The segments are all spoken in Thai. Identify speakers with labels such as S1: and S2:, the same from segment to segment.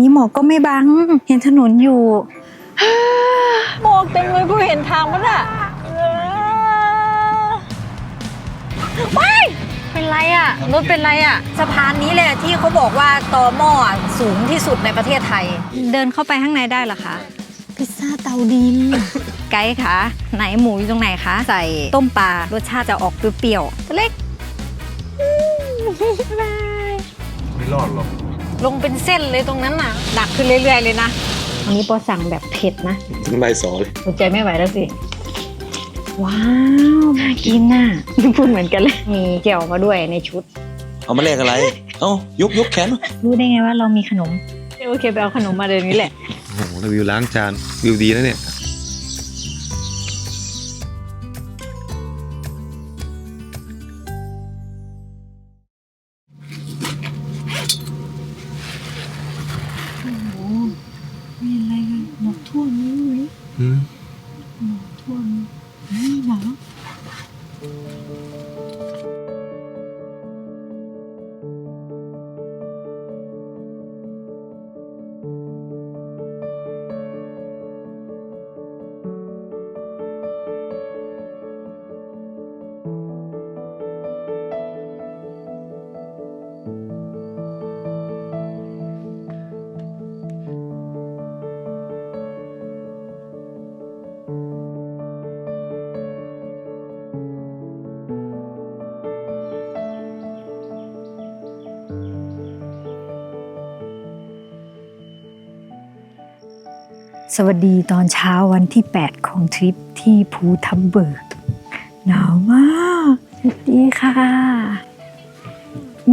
S1: นี้หมอกก็ไม่บัง เห็นถนนอยู่
S2: หมอกเต็มเลยกูเห็นทางมันอะไม่เป็นไรอะรถเป็นไรอะ
S1: สะพานนี้แหละที่เขาบอกว่าตอหม้อสูงที่สุดในประเทศไทย เดินเข้าไปข้างในได้เหรอคะ
S2: พิซซ่าเตาดิน
S1: ไกด์คะไหนหมูอยู่ตรงไหนคะใส่ต้มปลารสชาติจะออกเปรี้ยวๆตัวเล็ก
S3: ไม่รอดหรอก
S2: ลงเป็นเส้นเลยตรงนั้นน่ะหนักขึ้นเรื่อย ๆ เลยนะ
S1: อันนี้ปอสั่งแบบเผ็ดนะ
S3: ถึงใบสอเลย
S2: อดใจไม่ไหวแล้วสิ
S1: ว้าวน่ากินน่ะพูดเหมือนกันเลยมีแจ่วมาด้วยในชุด
S3: เอามาแลกอะไร เอ้ายกยกแขนมา
S1: รู้ได้ไงว่าเรามีขนม โอเคไปเอาขนมมาเดี๋ยวนี้แหละ
S3: โอ้โหแล้ววิวล้างจานวิวดีนะเนี่ย
S1: สวัสดีตอนเช้าวันที่ 8 ของทริปที่ภูทับเบิกหนาวมากสวัสดีค่ะ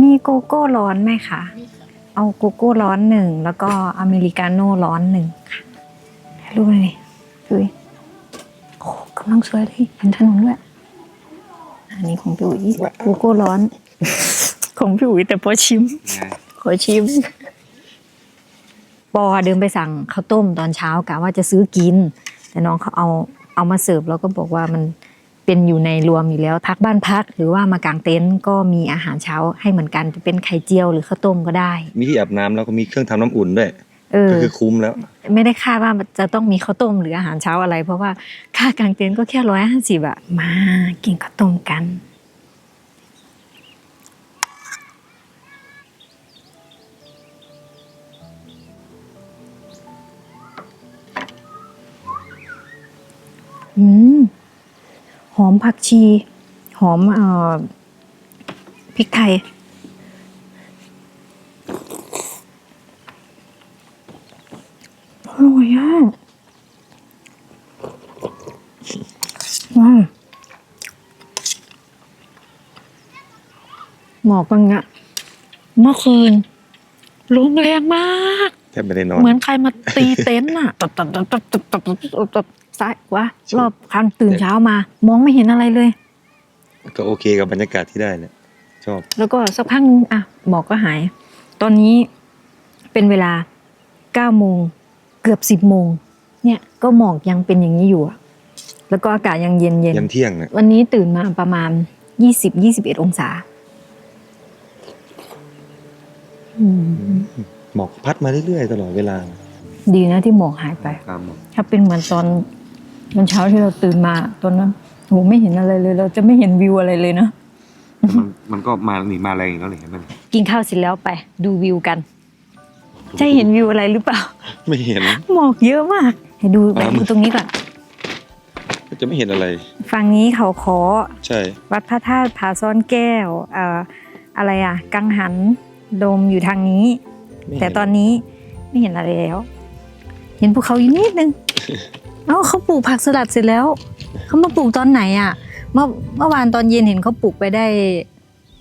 S1: มีโกโก้ร้อนไหมคะเอาโกโก้ร้อนหนึ่งแล้วก็อเมริกาโน่ร้อนหนึ่งค่ะถ่ายรูปเลยดูดิโอ้กำลังสวยเลยเห็นถนนด้วยอันนี้ของพี่อุ๋ยโกโก้ร้อน ของพี่อุ๋ยแต่พอชิม ขอชิม ปอเดินไปสั่งข้าวต้มตอนเช้ากะว่าจะซื้อกิน แต่น้องเขาเอาเอามาเสิร์ฟแล้วก็บอกว่ามันเป็นอยู่ในรวมอยู่แล้วพักบ้านพัก หรือว่ามากางเต็นท์ก็มีอาหารเช้าให้เหมือนกันจะเป็นไข่เจียวหรือข้าวต้มก็ได้
S3: มีที่อาบน้ำแล้วก็มีเครื่องทำน้ำอุ่นด้วย
S1: เออ
S3: ก็คือคุ้มแล้ว
S1: ไม่ได้คาดว่าจะต้องมีข้าวต้มหรืออาหารเช้าอะไร เพราะว่าค่ากางเต็นท์ก็แค่ร้อยห้าสิบอะมากินข้าวต้มกัน หอมผักชี หอมอพริกไทยร่อยอะว้าหมอกปังะเมื่อคืนลมแรงมาก
S3: แทบไม่ได้นอน
S1: เหมือนใครมาตีเต็นท์อะตับตับตับตับตับตับตับ ซ้ายวะรอบคันตื่นเช้ามามองไม่เห็นอะไรเลย
S3: ก็โอเคกับบรรยากาศที่ได้เนี่ยชอบ
S1: แล้วก็สักพักนึงอะหมอกก็หาย ตอนนี้เป็นเวลาเก้าโมงเกือบสิบโมงเนี่ยก็หมอกยังเป็นอย่างนี้อยู่อะแล้วก็อากาศยังเย็นเย็น
S3: ยันเที่ยงเนี่ย
S1: วันนี้ตื่นมาประมาณยี่สิบยี่สิบเอ็ดองศาอืม
S3: หมอกพัดมาเรื่อยๆตลอดเวลา
S1: ดีนะที่หมอกหายไป
S3: ตามหมอก
S1: ถ้าเป็นเหมือนตอน ตอนเช้าที่เราตื่นมาตอนนั้นโหไม่เห็นอะไรเลย เราจะไม่เห็นวิวอะไรเลยนะ
S3: มันมันก็มาหนีมาแรงอีกแล้วเลยเห็นไหมเนี่ย
S1: กินข้าวเสร็จแล้วไป ดูวิวกันจะเห็นวิวอะไรหรือเปล่า
S3: ไม่เห็น
S1: หมอกเยอะมากให้ดูไป
S3: อ่า
S1: ดูตรงนี้ก่อน
S3: ก็จะไม่เห็นอะไร
S1: ฝั่งนี้เขาขอ
S3: ใช่
S1: วัดพระธาตุผาซ่อนแก้วเอ่ออะไรอะ กังหันโดมอยู่ทางนี้
S3: ไม่เห็
S1: แต่ตอนนี้ไม่เห็นอะไรแล้ว เห็นภูเขาอยู่นิดนึง เอ้าเขาปลูกผักสลัดเสร็จแล้วเขามาปลูกตอนไหนอะ เมื่อเมื่อวานตอนเย็นเห็นเขาปลูกไปได้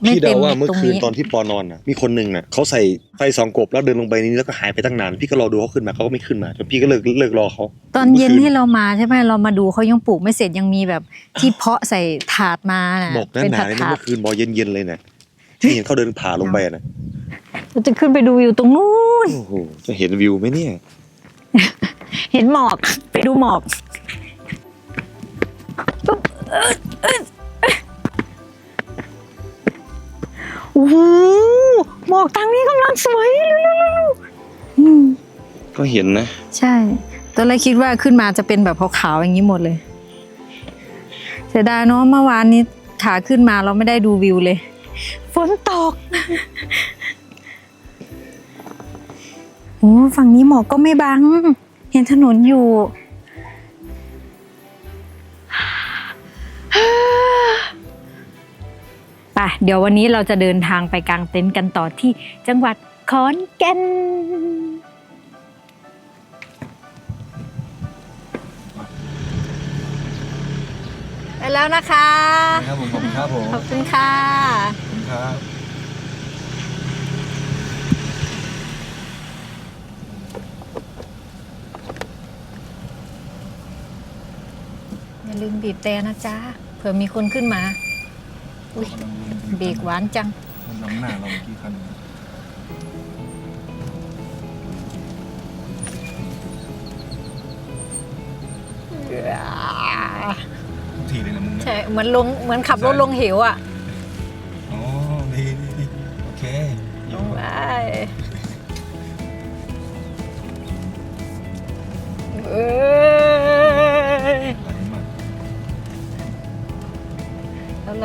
S1: ไม่
S3: พี่
S1: เต็
S3: เดามว่าเมื่อ
S1: ตรง
S3: คืน
S1: นี้
S3: ตอนที่ปอนอนน่ะ มีคนหนึ่งน่ะเขาใส่ไฟสองกบแล้วเดินลงไปนี้แล้วก็หายไปตั้งนาน พี่ก็รอดูเขาขึ้นมาเขาก็ไม่ขึ้นมาจนพี่ก็เลิกเลิกรอเขา
S1: ตอนเย็น
S3: มื่คื
S1: ที่เรามาใช่ไหมเรามาดูเขายังปลูกไม่เสร็จยังมีแบบ ที่เพาะใส่ถาดมาน่ะ
S3: หมอกหนา
S1: เป็น
S3: หนา
S1: ถาด
S3: เลยนะ
S1: ถาด
S3: เมื่อคืนบอเย็นๆเลยนะที่เห็นเขาเดินผ่าลงไปนะ
S1: เราจะขึ้นไปดูวิวตรงนู้น
S3: โอ้โหจะเห็นวิวไหมเนี่ย
S1: เห็นหมอก ไปดูหมอกโอ้โหหมอกทางนี้กำลังสวยเร็วๆๆๆอืม
S3: ก็เห็นนะ
S1: ใช่ตอนแรกคิดว่าขึ้นมาจะเป็นแบบขาวๆอย่างนี้หมดเลยเสียดายเนาะเมื่อวานนี้ขาขึ้นมาเราไม่ได้ดูวิวเลย ฝนตกโอ้ฝั่งนี้หมอกก็ไม่บัง เห็นถนนอยู่ ไป เดี๋ยววันนี้เราจะเดินทางไปกางเต็นท์กันต่อที่จังหวัดขอนแก่นไปแล้วนะคะ
S3: ครับผมผมครับผม
S1: ขอบคุณค่ะ
S3: ครับา
S1: ลืมบีบแต่นะจ๊ะเผื่อมีคนขึ้นมา อุ้ยเบรกหวานจัง
S3: มันน้ำหน้าเราเมื่อกี้คันทุกทีเลยนะมึง
S1: ใช่เหมือนลงเหมือนขับรถลงเหวอะ
S3: อ๋อดีดีดีโอเค
S1: ลงไปเอ้ย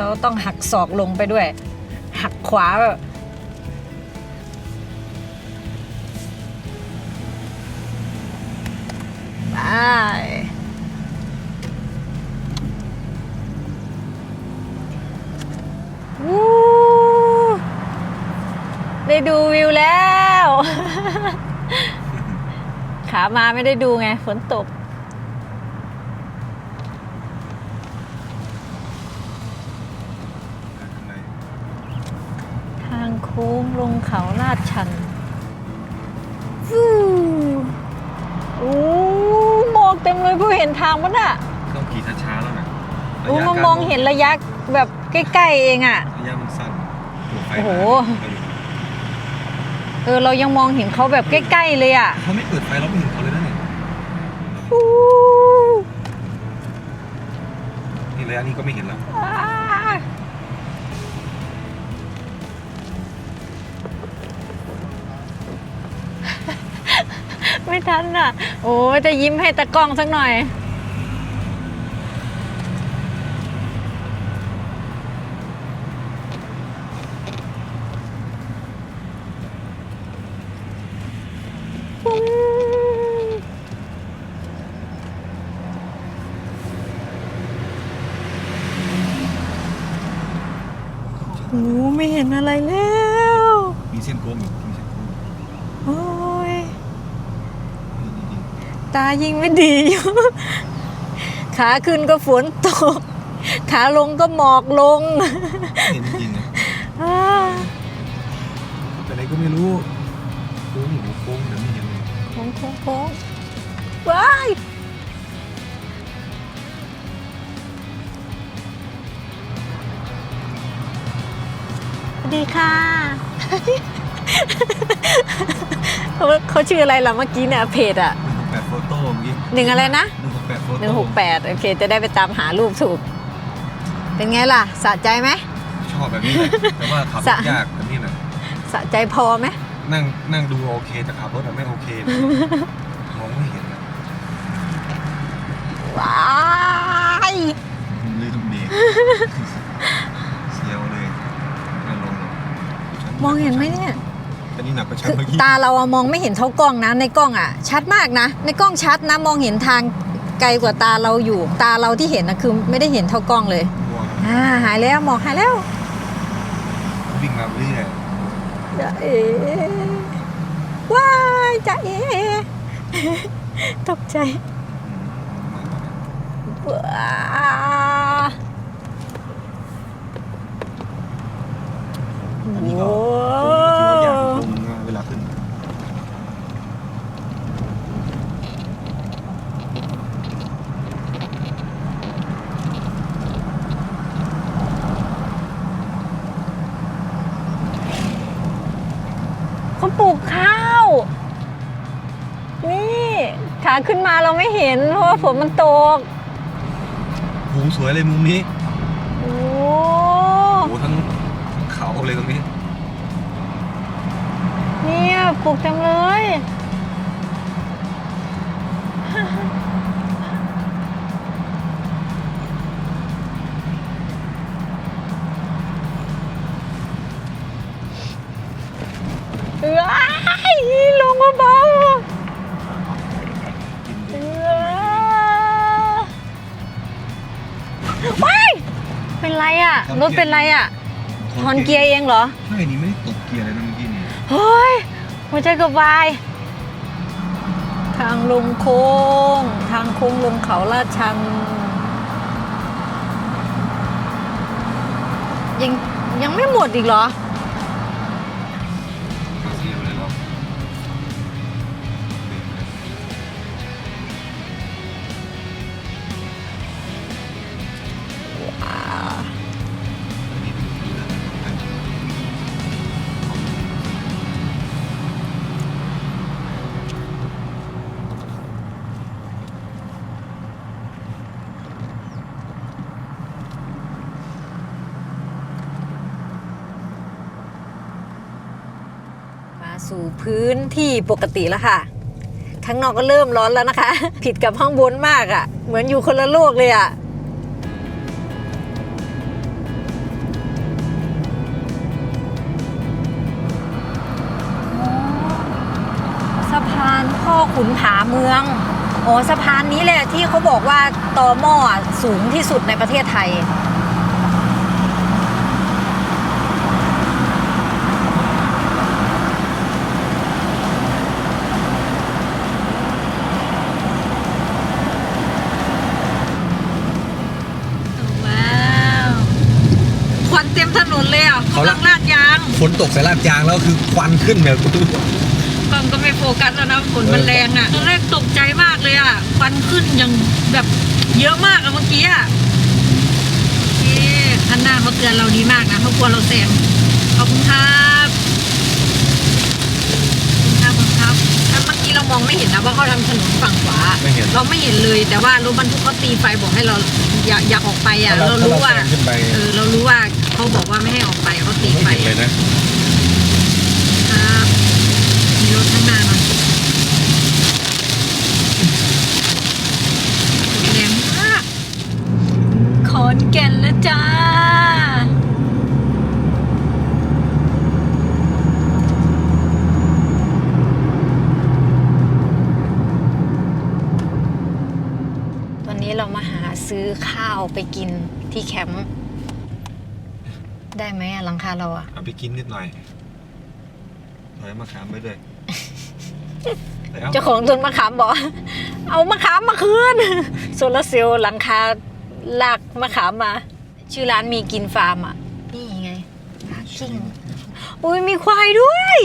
S1: แล้วเราต้องหักศอกลงไปด้วย หักขวาแบบไปวู้ได้ดูวิวแล้ว ขามาไม่ได้ดูไงฝนตก ค้งลงเขาลาดชันฟูโอ้หมอกเต็มเลยผู้เห็นทางปะน่ะ
S3: ต้องขี่ช้าๆแล้วนะ
S1: โอ้มันมองเห็นระยะแบบใกล้ๆเองอะ
S3: ระยะมันสั้นไฟ
S1: โอ้โห
S3: มา
S1: เออเรายังมองเห็นเขาแบบใกล้ๆเลยอะ
S3: เขาไม่เปิดไฟเราไม่เห็นเขาเลยนะเนี่ย
S1: ฟู
S3: นี่ระยะนี้ก็ไม่เห็นแล้ว
S1: ไม่ทันอะ โอ้จะยิ้มให้ตะกล้องสักหน่อย โอ้ไม่เห็นอะไรแล้ว
S3: มีเส้นโค้งอยู่มีเส้นโค้ง
S1: โอ้ย
S3: นี่นี่นี่
S1: ตายิ่งไม่ดีอยู่ขาขึ้นก็ฝนตก ขาลงก็หมอกลง
S3: เห็นจริงๆนะ
S1: อ่า
S3: แต่ไหนก็ไม่รู้โค้งอยู่โค้งเดี๋ยวไม่เห็นเลย
S1: โค้งโค้งโค้งว้ายสวัสดีค่ะเขาเขาชื่ออะไรล่ะเมื่อกี้เนี่ยเพจอะ
S3: หนึ่งอะ
S1: ไรนะ
S3: หนึ่งหกแปดโฟโต้
S1: หนึ่งหกแปดโอเค จะได้ไปตามหารูปถูก เป็นไงล่ะ สะใจไหม
S3: ชอบแบบนี้แหละแต่ว่าขับร
S1: สะ
S3: ถยากแบบนี้นะ
S1: สะใจพอไหม
S3: นั่งนั่งดูโอเคแต่ขับรถอะไม่โอเคเลยมองไม่เห็นนะ
S1: ว้าย
S3: เลยทุกเบรกเสียวเลยไม่ลงหรอกฉั
S1: มองเห็นไหมเนี่ย
S3: อันนี้หนักกว่าฉัน
S1: คือ
S3: เมื่อกี้
S1: ตาเราอะมองไม่เห็นเท่ากล้องนะในกล้องอะชัดมากนะ ในกล้องชัดนะมองเห็นทางไกลกว่าตาเราอยู่ ตาเราที่เห็นนะคือไม่ได้เห็นเท่ากล้องเลย
S3: กลัว
S1: อ่าหายแล้วหมอกหายแล้ว
S3: วิ่งมาเรื่อย
S1: จะเอ๋ว้ายจะเอ๋ตกใจว้า
S3: อันนี้ก็
S1: โอ้
S3: ถือว่ายากตรงนะเวลาขึ้น
S1: เขาปลูกข้าว นี่ ขาขึ้นมาเราไม่เห็นเพราะว่าฝนมันตก
S3: โหสวยเลยมุมนี้
S1: โอ้
S3: โหทั้งเขาเลยตรงนี้
S1: เนี่ยปลูกเต็มเลย รถเป็นไรอะถอนเกียร์เองเหรอ
S3: ใช่นี่ไม่ได้ตกเกียร์เลยนะเมื่อกี้นี่
S1: เฮ้ยหัวใจเกับวาย ทางลงโค้ง ทางโค้งลงเขาลาดชันยังยังไม่หมดอีกเหรอ
S3: สู่
S1: พื้นที่ปกติแล้วค่ะ ข้างนอกก็เริ่มร้อนแล้วนะคะ ผิดกับห้องบนมากอะ่ะ เหมือนอยู่คนละโลกเลยอะ่ะสะพานพ่อขุนผาเมืองอ๋อสะพานนี้แหละที่เขาบอกว่าตอหม้อสูงที่สุดในประเทศไทย ว้าวควันเต็มถนน เลยอะ
S3: เขา
S1: กำ
S3: ละ
S1: ลังลาดยาง
S3: ฝนตกใส่ลาดยางแล้วคือควันขึ้นแบบ
S1: กล้องก็ไม่โฟกัสแล้วนะฝนมันแรงอะตอนแรกตกใจมากเลยอะควันขึ้นอย่างแบบเยอะมากอะเมื่อกี้อะโอเคคันหน้าเขาเตือนเราดีมากนะเขากลัวเราแซงขอบคุณครับขอบคุณครับขอบคุณครับแล้วเมื่อกี้เรามองไม่เห็นนะว่าเขาทำถนนฝั่งขวา
S3: ไม่เห็น
S1: เราไม่เห็นเลย แต่ว่ารถบรรทุกเขาตีไฟบอกให้เราอย่าอย่าออกไปอะ เรารู้ว่า
S3: ขึ้นไป
S1: เออเรารู้ว่า เขาบอกว่าไม่ให้ออกไปเขาตี
S3: ไม่
S1: ไฟ
S3: เห็นเลยนะ
S1: ครับมีรถข้างหน้าหน่อยแรงมากขอนแก่นแล้วจ้าตอนนี้เรามาหาซื้อข้าวไปกินที่แคมป์ ได้ไหมอะหลังคาเราอะ
S3: เอาไปกินนิดหน่อยถอยมะขามไปด้วยแล้ว
S1: เจ้าของต้นมะขามบอกเอามะขามมาคืนโซลาร์เซลล์หลังคาลากมะขามมา ชื่อร้านมีกินฟาร์มอะ นี่ไงพาคิงอุ้ยมีควายด้วย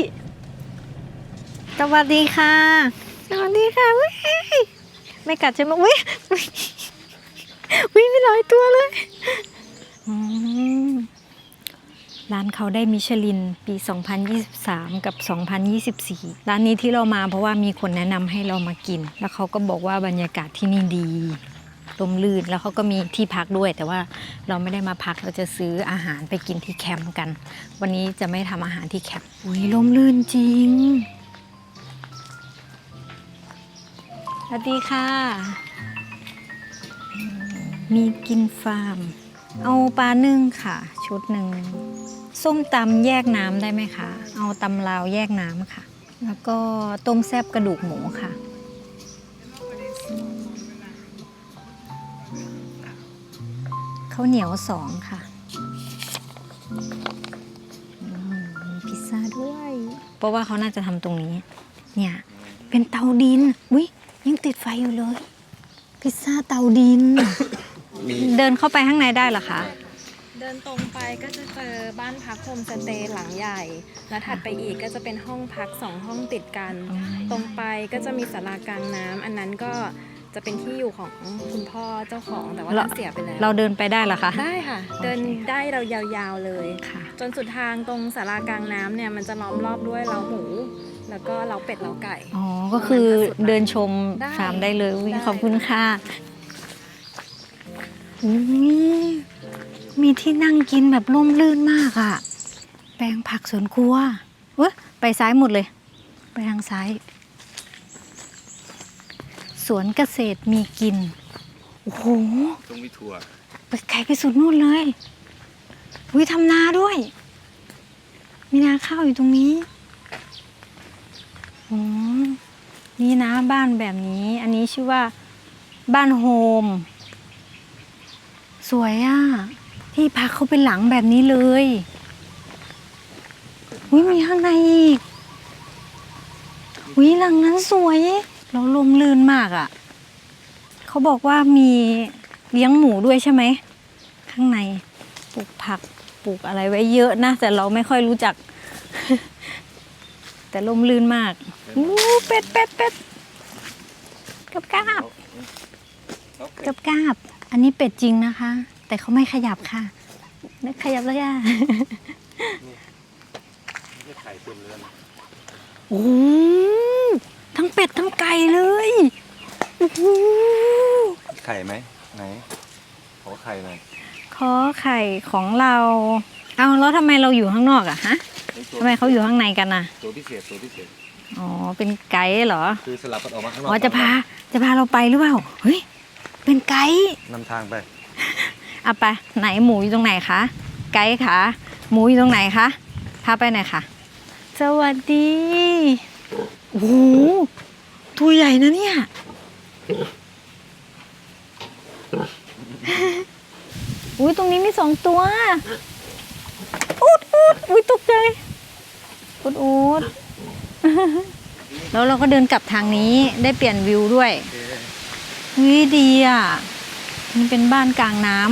S1: สวัสดีค่ะ สวัสดีค่ะเว้ยไม่กัดใช่ไหมอุ้ยอุ๊ยอุ้ยมีหลายตัวเลย อืม ร้านเขาได้มิชลินปี 2023 กับ 2024 ร้านนี้ที่เรามาเพราะว่ามีคนแนะนำให้เรามากิน แล้วเขาก็บอกว่าบรรยากาศที่นี่ดีลมลื่นแล้วเขาก็มีที่พักด้วย แต่ว่าเราไม่ได้มาพักเราจะซื้ออาหารไปกินที่แคมป์กัน วันนี้จะไม่ทำอาหารที่แคมป์อุ้ยลมลื่นจริงสวัสดีค่ะ มีกินฟาร์ม เอาปลานึ่งค่ะ ชุดหนึ่ง ส้มตำแยกน้ำได้ไหมคะ เอาตำลาวแยกน้ำค่ะ แล้วก็ต้มแซบกระดูกหมูค่ะ ข้าวเหนียวสองค่ะอืมมีพิซซ่าด้วย เพราะว่าเขาน่าจะทำตรงนี้ เนี่ย เป็นเตาดิน อุ้ยยังติดไฟอยู่เลย พิซซ่าเตาดิน เดินเข้าไปข้างในได้เหรอคะ
S4: เดินตรงไป ก็จะเจอบ้านพักโฮมสเตย์หลังใหญ่ แล้วถัดไปอีกก็จะเป็นห้องพักสองห้องติดกัน
S5: อืม
S4: ตรงไปก็จะมีศาลากลางน้ำอันนั้นก็จะเป็นที่อยู่ของคุณพ่อเจ้าของแต่ว่า
S5: เรา
S4: ท่านเสียไปแล้ว
S5: เราเดินไปได้เหรอคะ
S4: ได้ค่ะ
S5: โอเค
S4: เดินได้เรายาวๆเลย
S5: ค่ะ
S4: จนสุดทางตรงศาลากลางน้ำเนี่ยมันจะล้อมรอบด้วยเล้าหมู แล้วก็เล้าเป็ดเล้าไก่
S5: อ๋อ ก็คือเดินชม
S4: ได้
S5: ฟาร์มได้เลยอุ๊ย
S4: ได้
S5: ขอบคุณค่ะอุ๊ย มีที่นั่งกินแบบร่มรื่นมากอะ่ะ แปลงผักสวนครัวเว้ยไปซ้ายหมดเลย ไปทางซ้าย สวนเกษตรมีกิน โอ้โห
S3: ต้องมีถั่ว
S5: ไปไกลไปสุดนู่นเลยอุ้ยทำนาด้วย มีนาข้าวอยู่ตรงนี้อ๋อนี่นะบ้านแบบนี้ อันนี้ชื่อว่าบ้านโฮม สวยอะ
S1: ที่พักเขาเป็นหลังแบบนี้เลยอุ้ยมีข้างในอีกอุ้ยหลังนั้นสวยเราลมลื่นมากอะ่ะเขาบอกว่ามีเลี้ยงหมูด้วยใช่ไหม ข้างในปลูกผักปลูกอะไรไว้เยอะนะ แต่เราไม่ค่อยรู้จัก แต่ลมลื่นมากอู้เป็ดเป็ดเป็ดกับกาบกับกาบ อันนี้เป็ดจริงนะคะ แต่เขาไม่ขยับค่ะไม่ขยับแล้วย่า
S3: ไข่เต็มเลยนะ
S1: โอ้โหทั้งเป็ดทั้งไก่เลยโอ้โห
S3: ไข่ไหมไหน ขอไข่หน่อย
S1: ขอไข่ของเรา เอาแล้วทำไมเราอยู่ข้างนอกอะฮะทำไมเขาอยู่ข้างในกันน่ะ
S3: ตัวพิเศษตัวพิเศษ
S1: อ๋อ เป็นไกด์เหรอ
S3: คือสลับกันออกมาข้างนอก
S1: อ๋อ จะพา จะพาเราไปหรือเปล่า เฮ้ย เป็นไกด์
S3: นำทางไป
S1: อะไปไหนหมูอยู่ตรงไหนคะไกด์คะหมูอยู่ตรงไหนคะพาไปไหนอยคะสวัสดีโอ้โหตัวใหญ่นะเนี่ย อุ้ยตรงนี้มีสองตัวอูดอูดอุ้ยตกใจอูดอูดแล้วเราก็เดินกลับทางนี้ได้เปลี่ยนวิวด้วยวิดีอะ นี่เป็นบ้านกลางน้ำ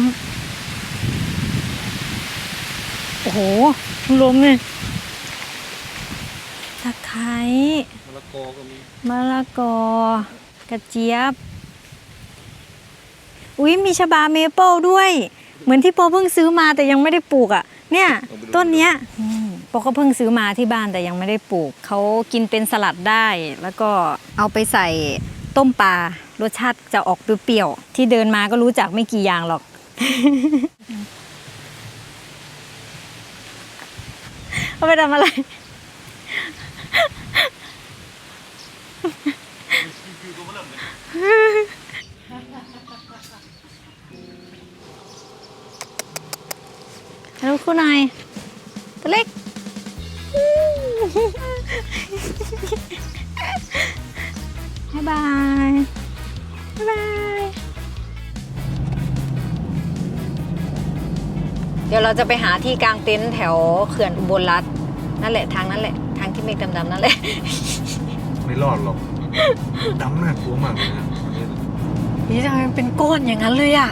S1: โอ้โหลมเลยตะไคร้
S3: มะละกอก็มี
S1: มะละกอกระเจี๊ยบ อุ้ยมีชะบาเมเปิลด้วย เหมือนที่ปอเพิ่งซื้อมาแต่ยังไม่ได้ปลูกอะ เนี่ย ต้นเนี้ยอืมปอก็เพิ่งซื้อมาที่บ้านแต่ยังไม่ได้ปลูก เขากินเป็นสลัดได้ แล้วก็เอาไปใส่ ต้มปลารสชาติจะออกเปรี้ยวๆที่เดินมาก็รู้จักไม่กี่อย่างหรอก เอาไปทำอะไร ฮัลโหลคุณนายตัวเล็ก บ๊ายบาย บ๊ายบาย
S2: เดี๋ยวเราจะไปหาที่กลางเต็นท์แถวเขื่อนอุบลรัฐนั่นแหละทางนั้นแหละ ทางที่เมฆดำๆนั่นแหละ
S3: ไม่รอดหรอก ดำน่ากลัวมากเลยนะอันนี้
S2: นี่ทำไมมันเป็นก้อนอย่างนั้นเลยอะ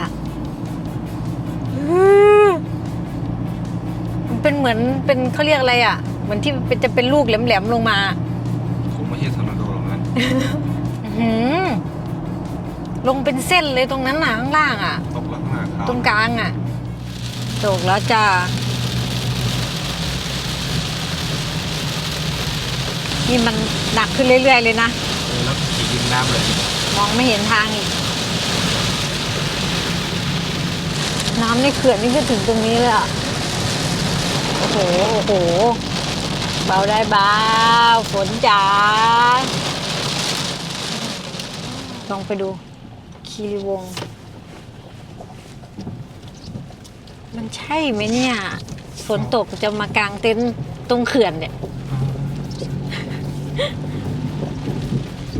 S2: มันเป็นเหมือนเป็นเขาเรียกอะไรอะ เหมือนที่เป็นจะเป็นลูกแหลมๆลงมา
S3: คงไม่ใช่ทอร์นาโดหรอกนะ
S2: อื้อ หือลงเป็นเส้นเลยตรงนั้นน่ะข้างล่างอะ
S3: ตกลักหน้าขาว
S2: ตรงกลางอะตกแล้วจ้านี่มันหนักขึ้นเรื่อยๆเลยนะ
S3: เออแล้วขี่ดินน้ำเลย
S2: มองไม่เห็นทางอีก น้ำในเขื่อนนี่ก็ถึงตรงนี้เลยอะ โอ้โห โอ้โห เบาได้เบาฝนจ๋า ลองไปดู คีรีวงศ์มันใช่ไหมเนี่ย ฝนตกจะมากางเต็นท์ตรงเขื่อนเนี่ย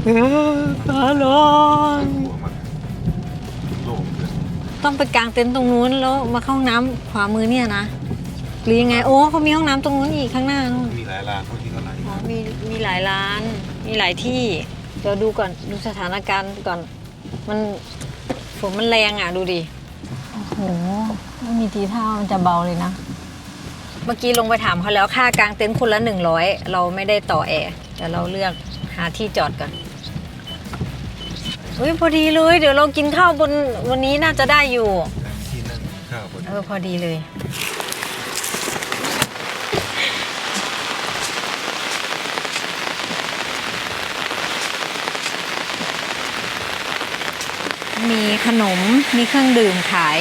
S2: เออฟ้าร้อน
S3: กลัวมันโล่งเลย
S2: ต้องไปกางเต็นท์ตรงนู้นแล้วมาเข้าห้องน้ำขวามือเนี่ยนะหรือยังไง โอ้เขามีห้องน้ำตรงนู้นอีกข้างหน้านู่น
S3: มีหลายร้านเขาที่เท่าไหร่
S2: อ๋อมีมีหลายร้าน มีหลายที่ เดี๋ยวดูก่อนดูสถานการณ์ก่อน มันฝนมันแรงอะดูดิ
S1: โอ้โหไม่มีทีท่ามันจะเบาเลยนะ
S2: เมื่อกี้ลงไปถามเขาแล้วค่ากางเต็นท์คนละหนึ่งร้อยเราไม่ได้ต่อแอร์แต่เราเลือกหาที่จอดก่อนอุ้ยพอดีเลย เดี๋ยวเรากินข้าวบนวันนี้น่าจะได้อยู่
S3: แต่ที่นั่งข้าวบน
S2: เออพอดีเลย
S1: มีขนมมีเครื่องดื่มขาย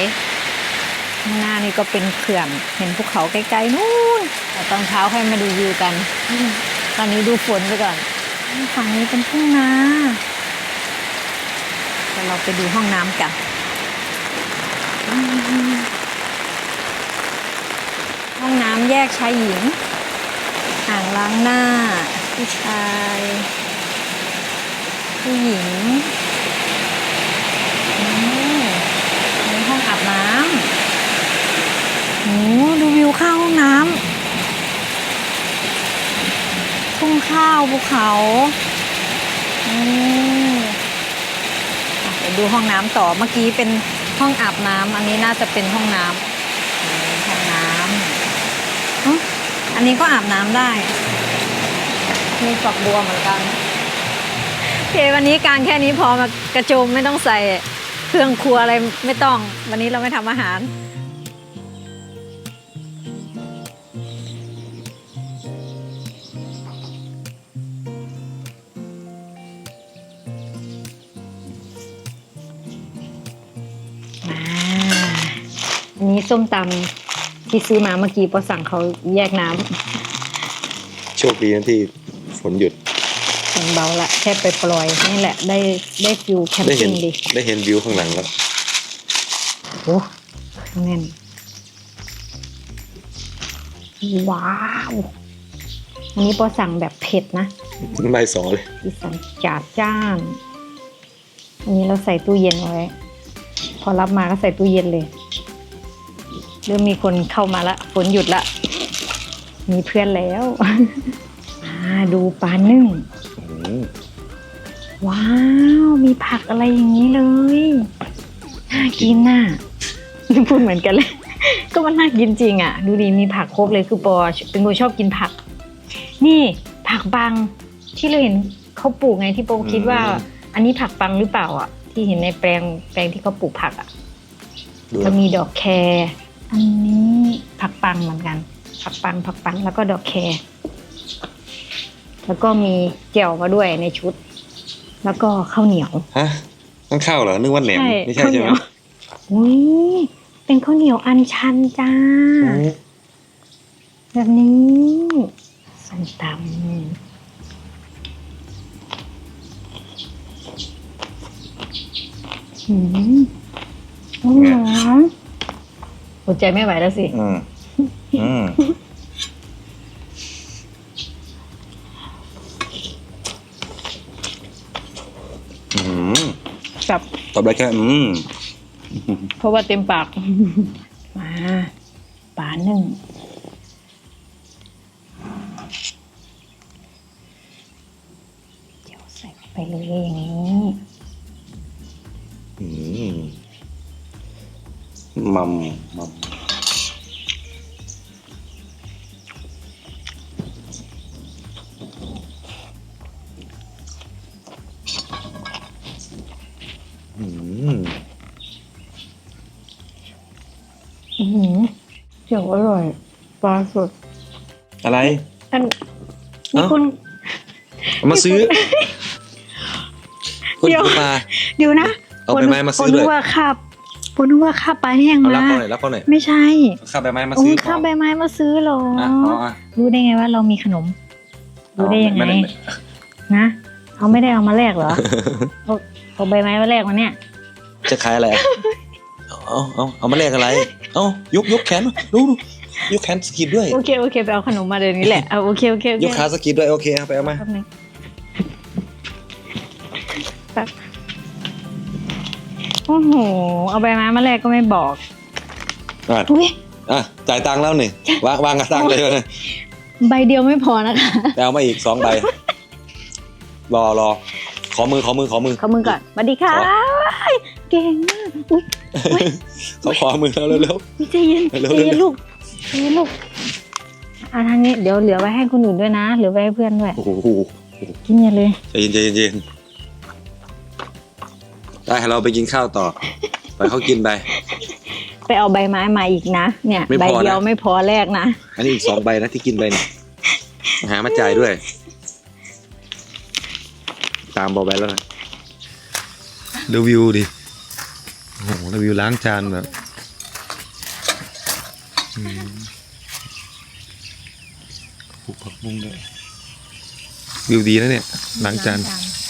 S1: ข้างหน้านี่ก็เป็นเขื่อนเห็นภูเขาไกลๆนู่นแต่ตอนเช้าค่อยมาดูวิวกัน ตอนนี้ดูฝนไปก่อนฝั่งนี้เป็นทุ่งนาเดี๋ยวเราไปดูห้องน้ำกันห้องน้ำแยกชายหญิงอ่างล้างหน้าผู้ชาย ผู้หญิง อืมมีห้องอาบน้ำโอ้ดูวิวข้าห้องน้ำทุ่งข้าวภูเขาอืมอะเดี๋ยวดูห้องน้ำต่อเมื่อกี้เป็นห้องอาบน้ำอันนี้น่าจะเป็นห้องน้ำอืมห้องน้ำอันนี้ก็อาบน้ำได้ มีฝักบัวเหมือนกันโอเควันนี้การแค่นี้พอมากระโจมไม่ต้องใส่ เครื่องครัวอะไรไม่ต้อง วันนี้เราไม่ทำอาหารมาอันนี้ส้มตำที่ซื้อมาเมื่อกี้พอสั่งเขาแยกน้ำ
S3: โชคดีนะที่ฝนหยุด
S1: มันเบาละแค่ไปปล่อยนี่แหละได้ได้ฟิวแคม
S3: ได้เห็
S1: ปิ้
S3: น
S1: งดี
S3: ได้เห็นวิวข้างหลังแล้ว
S1: โอ้แน่น ว้าวอันนี้พอสั่งแบบเผ็ดนะ
S3: ใบสองเลย
S1: อีสานจัดจ้านอันนี้เราใส่ตู้เย็นไว้ พอรับมาก็ใส่ตู้เย็นเลย เริ่มมีคนเข้ามาละฝนหยุดละ มีเพื่อนแล้ว อ่าดูปลานึ่ง
S3: อืม
S1: ว้าว มีผักอะไรอย่างนี้เลยน่ากินน่ะพูดเหมือนกันเลย ก็มันน่ากินจริงอะ ดูดีมีผักครบเลยคือปอเป็นคนชอบกินผัก นี่ผักบังที่เราเห็นเขาปลูกไงที่โปคิดว่า อันนี้ผักบังหรือเปล่าอะ ที่เห็นในแปลงแปลงที่เขาปลูกผักอะ
S3: ดู
S1: แล้วมีดอกแครอันนี้ผักปังเหมือนกัน ผักปังผักปังแล้วก็ดอกแคร แล้วก็มีแจ่วมาด้วยในชุด แล้วก็ข้าวเหนียว
S3: ฮะต้องข้าวเหรอนึกว่าแหนม
S1: ใช่
S3: ไม่ใช่
S1: ข้าวเห
S3: ใช่
S1: นี
S3: ไหม
S1: ยวอุ้ยเป็นข้าวเหนียวอันชันจ้า
S3: โอ้
S1: แบบนี้ส้มตำหืมอร่อยอดใจไม่ไหวแล้วสิ
S3: อืม อืมอืม
S1: กับ
S3: ตอบได้แค่อืม
S1: เพราะว่าเต็มปาก มาปลาหนึ่ง
S3: มาซื้อคุณ
S1: เดี๋ยว
S3: มา
S1: เดี๋ยวนะ
S3: เอาใบไม้มาซื้อ
S1: ผม
S3: ด้
S1: นึ
S3: วย
S1: กว่าข้าบผมนึกว่าข้าบปลาแห้ง
S3: เอา
S1: มา
S3: รับเขาหน่อยรับเขาหน่อย
S1: ไม่ใช่
S3: เอาข้าวใบไม้มา
S1: โอ้
S3: ซื้อ
S1: ข้าบใบไม้มาซื้อเหรอ
S3: อะอ๋ออะ
S1: รู้ได้ไงว่าเรามีขนม รู้ได้ยังไง
S3: ม่
S1: นะเขาไม่ได้เอามาแลกเหรอ เอาเอาใบไม้มาแลกมาเนี่ย
S3: จะขายอะไรอะเอาเอาเอามาแลกอะไร เอายกยกแขนมาดูดูยกแขนสกิดด้วย
S1: โอเคโอเคไปเอาขนมมาเดี๋ยวนี้แหละเอาโอเคโอเคโอเค
S3: ยกขาสกิดด้วยโอเคเอาไปเอามา
S1: แป๊บนึง โอ้โห เอาใบไม้มาแลกก็ไม่บอก
S3: อะ
S1: อุ้ย
S3: อะจ่ายตังค์แล้วนี่วางวางกระตังค์เลยนะ
S1: ใบเดียวไม่พอนะคะ
S3: ไปเอามาอีกสองใบ รอรอขอมือขอมือขอมือ
S1: ขอมือก่อนสวัสดีค่ะ
S3: ขอ
S1: เก่งมากอุ้ย
S3: เขาขอมือแล้วเร็ว
S1: ใจเย็น
S3: เร็
S1: ใจ
S3: วๆ
S1: เย็นลูกใจเย็นลูกอะทางนี้เดี๋ยวเหลือไว้ให้คนอื่นด้วยนะเหลือไว้ให้เพื่อนด้วย
S3: ๆโอ้โห
S1: กินอย่าเลย
S3: ใจเย็นใจเย็นใจเย็น ได้เราไปกินข้าวต่อ ไปเขากินไป
S1: ไปเอาใบไม้มาอีกนะ เนี่ย
S3: ไม่
S1: ใบ
S3: พอนะ
S1: เดียวไม่พอแรกนะ
S3: อันนี้อีกสองใบนะที่กินไปเนี่ยหามาจ่ายด้วย ตามบอกไปแล้วนะรีวิวดิโอ้โหรีวิวล้างจานแบบอืมปลูกผักบุ้งด้วยวิวดีนะเนี่ยล้างจาน
S1: ล้างจาน